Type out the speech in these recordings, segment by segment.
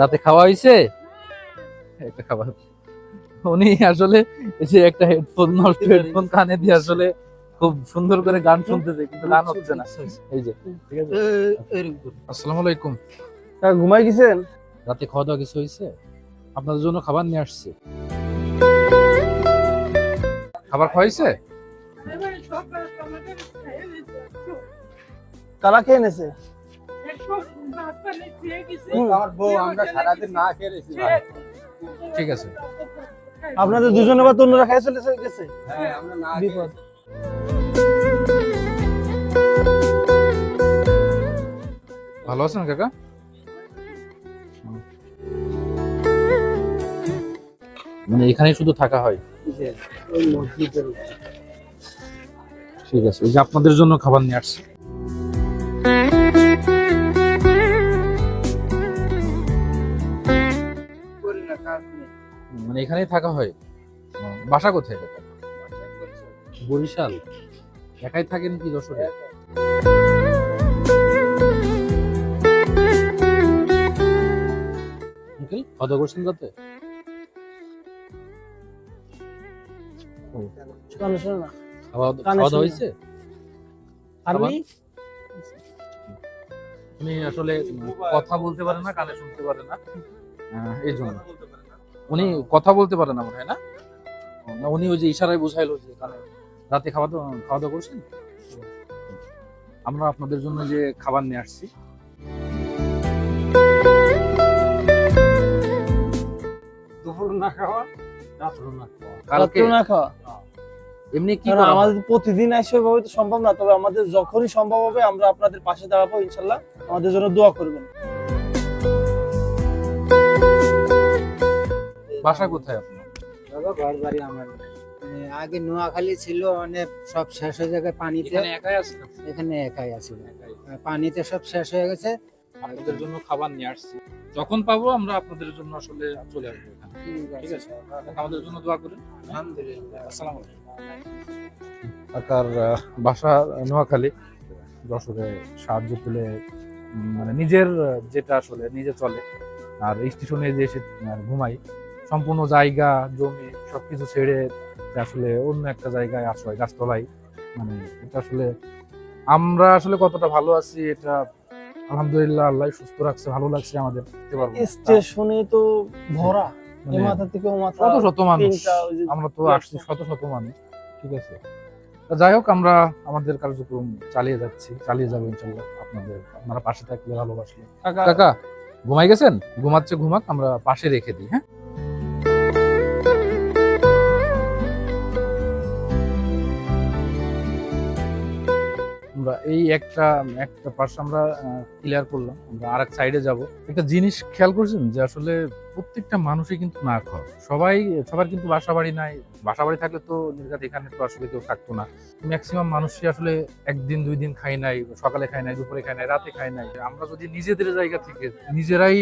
রাতে খাওয়া হয়েছে একটা খাবার উনি আসলে এই যে একটা হেডফোন নষ্ট হেডফোন কানে দিয়ে আসলে খুব সুন্দর করে গান শুনতেছে কিন্তু গান হচ্ছে না। এই যে। ঠিক আছে। আসসালামু আলাইকুম। হ্যাঁ, ঘুমাই গেছেন? রাতে খাওয়া দাওয়া কিছু হয়েছে আপনাদের জন্য খাবার নিয়ে আসছে। খাবার খাওয়াইছে কারা খেয়ে এনেছে? আমার বউ আমরা সারাদিন না খেয়ে ঠিক আছে। আপনাদের দুজনে বা অন্যরা খেয়ে চলে গেছে? হ্যাঁ আমরা না বিপদ। ভালো আছেন কাকা? মানে এখানে শুধু থাকা হয়? ঠিক আছে ওই যে আপনাদের জন্য খাবার নিয়ে আসছি। কাজ নেই মানে এখানেই থাকা হয়? বাসা কোথায় বরিশাল? একাই থাকেন কি যশোরে? আঙ্কেল খাওয়া করছেন রাতে? কানে শোনো না। খাওয়া দাওয়া হয়েছে? উনি আসলে কথা বলতে পারে না কানে শুনতে পারে না। এই জন্য। উনি কথা বলতে পারে না মনে হয় না? না, উনি ওই যে ইশারায় বুঝাইলো যে কানে রাতে খাওয়া দাওয়া খাওয়া দাওয়া করছেন? আমরা আপনাদের জন্য যে খাবার নিয়ে আসছি। দুপুর না খাওয়া রাত্র না খাওয়া। কালকে না খাওয়া? এমনি কি আমাদের প্রতিদিন আসবে ভাবে তো সম্ভব না তবে আমাদের যখনই সম্ভব হবে আমরা আপনাদের পাশে দাঁড়াবো ইনশাল্লাহ। আমাদের জন্য দোয়া করবেন। বাসা কোথায় আপনার? দাদা ঘর বাড়ি আমার। মানে আগে নোয়াখালী ছিল অনেক সব শেষ হয়ে যায় পানিতে। এখানে একাই আছেন এখানে একাই আছি। পানিতে সব শেষ হয়ে গেছে। আপনাদের জন্য খাবার নিয়ে আসছি। যখন পাবো আমরা আপনাদের জন্য আসলে চলে আসব ঠিক আছে। আমাদের জন্য দোয়া করেন। আলহামদুলিল্লাহ। আসসালামু আলাইকুম। আহ, বাসা নোয়াখালী। যশোরে সাহায্য তুলে মানে নিজের যেটা আসলে নিজে চলে আর স্টেশনে যে এসে ঘুমাই সম্পূর্ণ জায়গা জমি সবকিছু ছেড়ে আসলে অন্য একটা জায়গায় আশ্রয় গাছতলায়। মানে এটা আসলে আমরা আসলে কতটা ভালো আছি এটা আলহামদুলিল্লাহ আল্লাহ সুস্থ রাখছে ভালো লাগছে আমাদের স্টেশনে তো ভরা এ মানে মাথা থেকে মাথা শত শত মানুষ আমরা তো আসছি শত শত মানুষ ঠিক আছে। যাই হোক আমরা আমাদের কার্যক্রম চালিয়ে যাচ্ছি চালিয়ে যাব ইনশাল্লাহ আপনাদের আপনারা পাশে থাকলে ভালোবাসলে। কাকা ঘুমাই গেছেন? ঘুমাচ্ছে ঘুমাক আমরা পাশে রেখে দিই হ্যাঁ? আমরা এই একটা একটা পার্স আমরা ক্লিয়ার করলাম। আমরা আর এক সাইডে যাব। একটা জিনিস খেয়াল করছেন যে আসলে প্রত্যেকটা মানুষই কিন্তু না খাওয়া সবাই, সবার কিন্তু বাসা বাড়ি নাই। বাসা বাড়ি থাকলে তো নির্ঘাত এখানে তো আসলে কেউ থাকতো না। ম্যাক্সিমাম মানুষই আসলে একদিন, দুই দিন খাই নাই, সকালে খাই নাই, দুপুরে খাই নাই, রাতে খাই নাই। আমরা যদি নিজেদের জায়গা থেকে নিজেরাই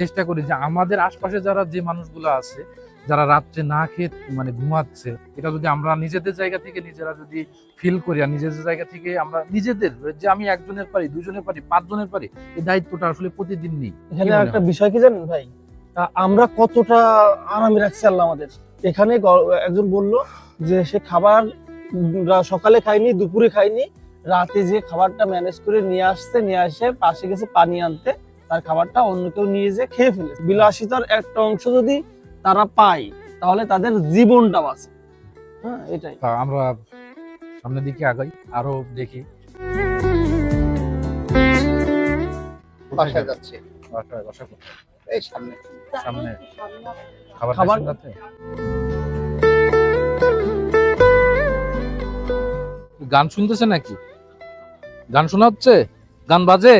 চেষ্টা করি যে আমাদের আশপাশে যারা যে মানুষগুলো আছে যারা রাত্রে না খেয়ে মানে ঘুমাচ্ছে এটা যদি আমরা নিজেদের জায়গা থেকে নিজেরা যদি ফিল করি আর নিজেদের জায়গা থেকে আমরা নিজেদের যে আমি একজনের পারি দুজনের পারি পাঁচজনের পারি এই দায়িত্বটা আসলে প্রতিদিন নেই। এখানে একটা বিষয় কি জানেন ভাই? আমরা কতটা আরামে রাখছি আল্লাহ আমাদের। এখানে একজন বলল যে সে খাবার সকালে খায়নি দুপুরে খায়নি রাতে যে খাবারটা ম্যানেজ করে নিয়ে আসছে নিয়ে আসে পাশে গেছে পানি আনতে তার খাবারটা অন্য কেউ নিয়ে যে খেয়ে ফেলে বিলাসিতার একটা অংশ যদি তারা পায় তাহলে তাদের জীবনটা বাঁচে হ্যাঁ এটাই। আমরা সামনের দিকে আগাই আরও দেখি। বাসায় যাচ্ছে? বাসায় বাসা এই সামনে। সামনে। খাবার খাবার- গান শুনতেছে নাকি? গান শোনা হচ্ছে? গান বাজে?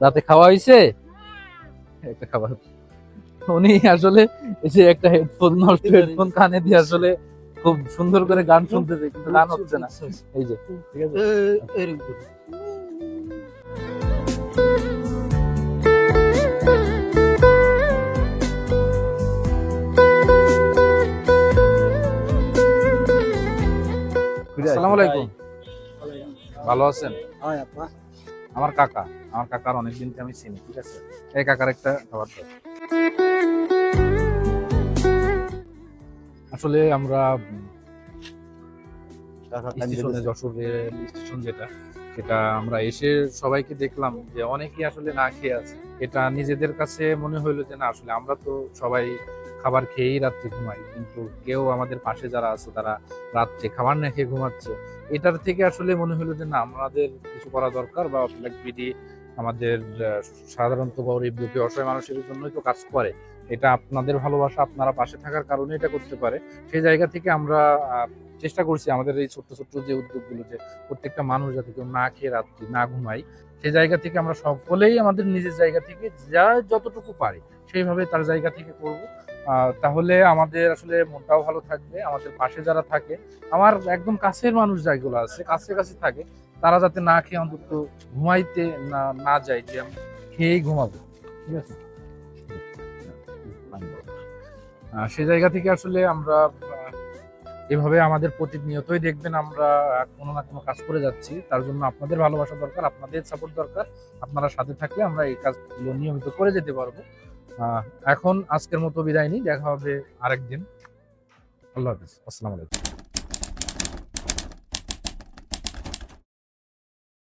রাতে খাওয়া হয়েছে একটা খাবার। উনি আসলে এই যে একটা হেডফোন নষ্ট হেডফোন কানে দিয়ে আসলে খুব সুন্দর করে গান শুনতেছে কিন্তু গান হচ্ছে না। এই যে ঠিক আছে? আসসালামু আলাইকুম। ভালো আছেন? হয় আপা। আমার কাকা আমার কাকার অনেকদিন থেকে আমি চিনি ঠিক আছে? এই কাকার একটা খাবার দাও। আসলে আমরা উম, স্টেশনে যশোর রেল স্টেশন যেটা সেটা আমরা এসে সবাইকে দেখলাম যে অনেকেই আসলে না খেয়ে আছে। এটা নিজেদের কাছে মনে হইল যে না আসলে আমরা তো সবাই খাবার খেয়েই রাত্রে ঘুমাই। কিন্তু কেউ আমাদের পাশে যারা আছে, তারা রাত্রে খাবার না খেয়ে ঘুমাচ্ছে। এটার থেকে আসলে মনে হলো যে না, আমাদের কিছু করা দরকার বা ব্ল্যাক বিডি আমাদের সাধারণত গরিব দুঃখী অসহায় মানুষের জন্যই তো কাজ করে। এটা আপনাদের ভালোবাসা, আপনারা পাশে থাকার কারণে এটা করতে পারে। সেই জায়গা থেকে আমরা চেষ্টা করছি আমাদের এই ছোট্ট ছোট্ট যে উদ্যোগগুলো যে প্রত্যেকটা মানুষ যাতে কেউ না খেয়ে রাত্রি না ঘুমাই সেই জায়গা থেকে আমরা সকলেই আমাদের নিজের জায়গা থেকে যা, যতটুকু পারি, সেইভাবে তার জায়গা থেকে করব। তাহলে আমাদের আসলে মনটাও ভালো থাকবে, আমাদের পাশে যারা থাকে, আমার একদম কাছের মানুষ যেগুলো আছে কাছে কাছে থাকে, তারা যাতে না খেয়ে অন্তত ঘুমাইতে না না যায় যে আমি খেয়েই ঘুমাবো, ঠিক আছে? সেই জায়গা থেকে আসলে আমরা এভাবে আমাদের প্রতিনিয়তই দেখবেন আমরা কোনো না কোনো কাজ করে যাচ্ছি, তার জন্য আপনাদের ভালোবাসা দরকার, আপনাদের সাপোর্ট দরকার, আপনারা সাথে থাকলে আমরা এই কাজগুলো নিয়মিত করে যেতে পারব। এখন আজকের মতো বিদায় নিই দেখা হবে আরেকদিন। আল্লাহ হাফিজ। আসসালামু আলাইকুম।